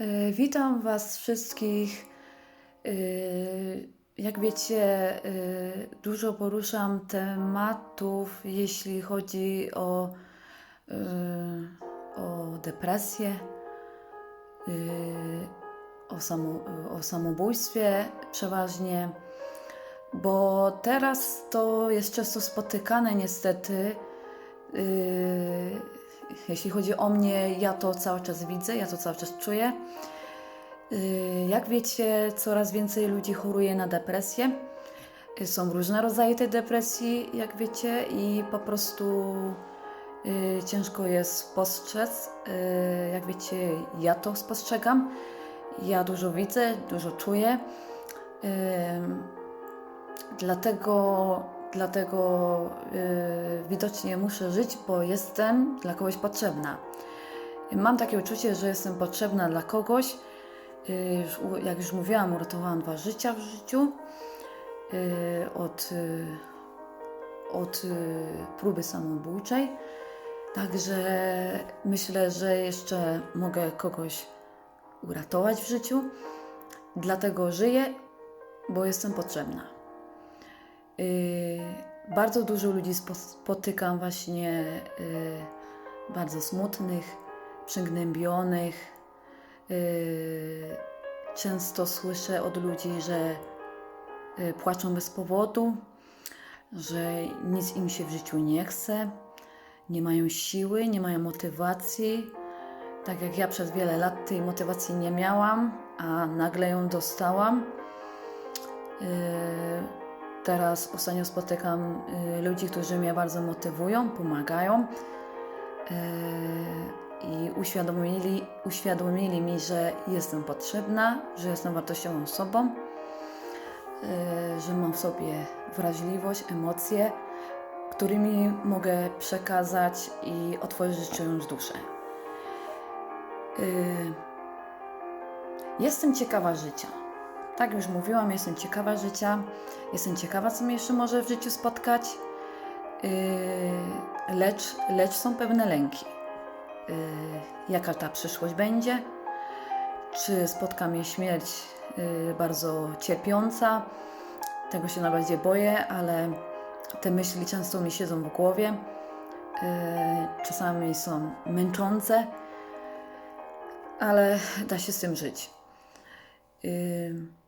Y, Witam Was wszystkich. Y, Jak wiecie, y, dużo poruszam tematów, jeśli chodzi o, o depresję, o, samo, o samobójstwie przeważnie, bo teraz to jest często spotykane niestety. Jeśli chodzi o mnie, ja to cały czas widzę, ja to cały czas czuję. Y, Jak wiecie, coraz więcej ludzi choruje na depresję. Y, Są różne rodzaje tej depresji, jak wiecie, i po prostu y, ciężko jest spostrzec. Jak wiecie, ja to spostrzegam. Ja dużo widzę, dużo czuję. Dlatego, dlatego y, widocznie muszę żyć, bo jestem dla kogoś potrzebna. Mam takie uczucie, że jestem potrzebna dla kogoś. Y, u- jak już mówiłam, uratowałam dwa życia w życiu y, od, y, od y, próby samobójczej. Także myślę, że jeszcze mogę kogoś uratować w życiu. Dlatego żyję, bo jestem potrzebna. Yy, bardzo dużo ludzi spo- spotykam właśnie yy, bardzo smutnych, przygnębionych. Yy, często słyszę od ludzi, że płaczą bez powodu, że nic im się w życiu nie chce, nie mają siły, nie mają motywacji. Tak jak ja przez wiele lat tej motywacji nie miałam, a nagle ją dostałam. Teraz ostatnio spotykam y, ludzi, którzy mnie bardzo motywują, pomagają y, i uświadomili, uświadomili mi, że jestem potrzebna, że jestem wartościową osobą, y, że mam w sobie wrażliwość, emocje, którymi mogę przekazać i otworzyć czyjąś duszę. Jestem ciekawa życia. Tak już mówiłam, jestem ciekawa życia. Jestem ciekawa, co mnie jeszcze może w życiu spotkać. Yy, lecz, lecz są pewne lęki. Yy, jaka ta przyszłość będzie? Czy spotka mnie śmierć yy, bardzo cierpiąca? Tego się najbardziej boję, ale te myśli często mi siedzą w głowie. Yy, czasami są męczące, ale da się z tym żyć. Yy,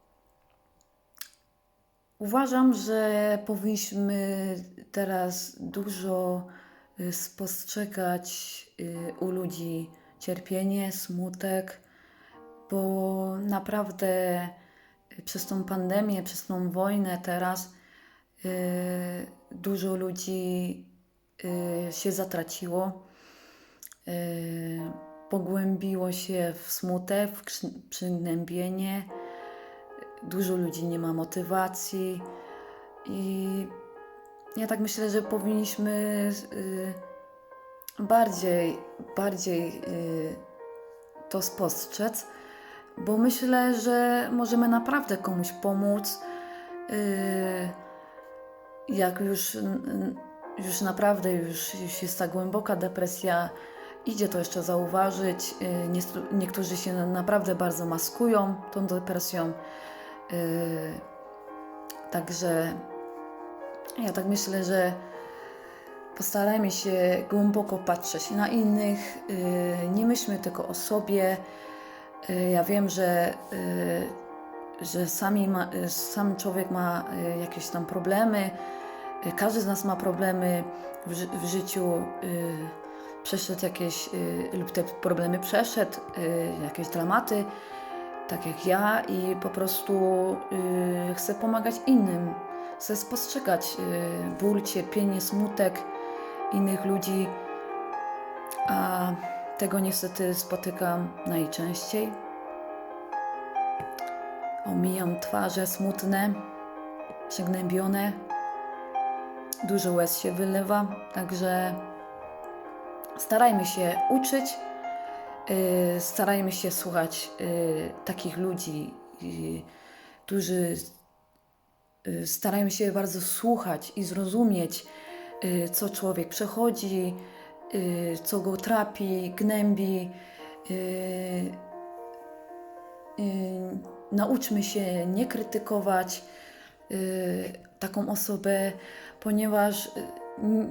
Uważam, że powinniśmy teraz dużo y, spostrzegać y, u ludzi cierpienie, smutek, bo naprawdę przez tą pandemię, przez tą wojnę teraz y, dużo ludzi się zatraciło, pogłębiło się w smutek, w przygnębienie dużo ludzi nie ma motywacji i ja tak myślę, że powinniśmy y, bardziej, bardziej y, to spostrzec, bo myślę, że możemy naprawdę komuś pomóc. y, Jak już, już naprawdę już, już jest ta głęboka depresja, idzie to jeszcze zauważyć. Niektórzy się naprawdę bardzo maskują tą depresją. Yy, Także ja tak myślę, że postarajmy się głęboko patrzeć na innych. yy, Nie myślmy tylko o sobie. Yy, Ja wiem, że, że sami ma, sam człowiek ma jakieś tam problemy. Każdy z nas ma problemy w, ży- w życiu. Przeszedł jakieś, lub te problemy przeszedł, jakieś dramaty tak jak ja i po prostu y, chcę pomagać innym. Chcę spostrzegać y, ból, cierpienie, smutek innych ludzi, a tego niestety spotykam najczęściej. Omijam twarze smutne, przygnębione, dużo łez się wylewa, także starajmy się uczyć starajmy się słuchać y, takich ludzi, y, którzy y, starajmy się bardzo słuchać i zrozumieć, y, co człowiek przechodzi, y, co go trapi, gnębi. y, nauczmy się nie krytykować y, taką osobę, ponieważ y,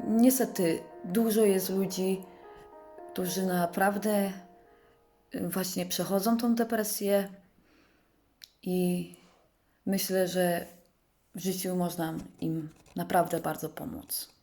niestety dużo jest ludzi, którzy naprawdę y, właśnie przechodzą tą depresję i myślę, że w życiu można im naprawdę bardzo pomóc.